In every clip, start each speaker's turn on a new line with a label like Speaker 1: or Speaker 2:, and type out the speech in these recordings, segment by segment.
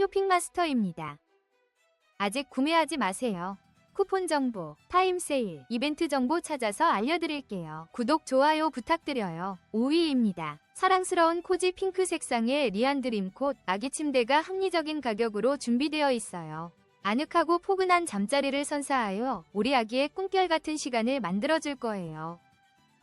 Speaker 1: 쇼핑마스터입니다. 아직 구매하지 마세요. 쿠폰 정보, 타임 세일, 이벤트 정보 찾아서 알려드릴게요. 구독, 좋아요 부탁드려요. 5위입니다. 사랑스러운 코지 핑크 색상의 리안 드림콧 아기 침대가 합리적인 가격으로 준비되어 있어요. 아늑하고 포근한 잠자리를 선사하여 우리 아기의 꿈결 같은 시간을 만들어줄 거예요.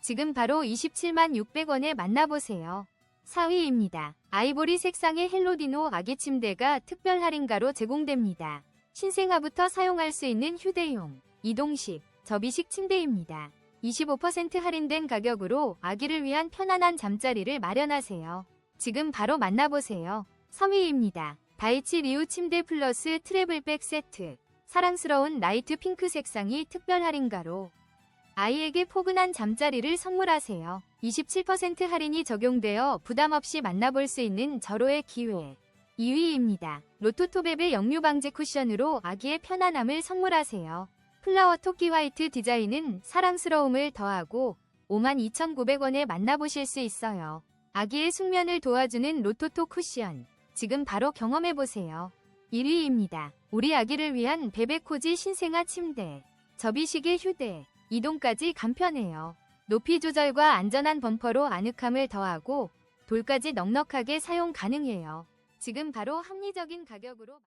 Speaker 1: 지금 바로 27만 600원에 만나보세요. 4위입니다. 아이보리 색상의 헬로디노 아기 침대가 특별 할인가로 제공됩니다. 신생아부터 사용할 수 있는 휴대용, 이동식, 접이식 침대입니다. 25% 할인된 가격으로 아기를 위한 편안한 잠자리를 마련하세요. 지금 바로 만나보세요. 3위입니다. 다이치 리우 침대 플러스 트래블백 세트. 사랑스러운 라이트 핑크 색상이 특별 할인가로 아이에게 포근한 잠자리를 선물하세요. 27% 할인이 적용되어 부담 없이 만나볼 수 있는 절호의 기회. 2위입니다. 로토토베베 역류 방지 쿠션으로 아기의 편안함을 선물하세요. 플라워 토끼 화이트 디자인은 사랑스러움을 더하고 52,900원에 만나보실 수 있어요. 아기의 숙면을 도와주는 로토토 쿠션. 지금 바로 경험해보세요. 1위입니다. 우리 아기를 위한 베베코지 신생아 침대. 접이식의 휴대. 이동까지 간편해요. 높이 조절과 안전한 범퍼로 아늑함을 더하고 돌까지 넉넉하게 사용 가능해요. 지금 바로 합리적인 가격으로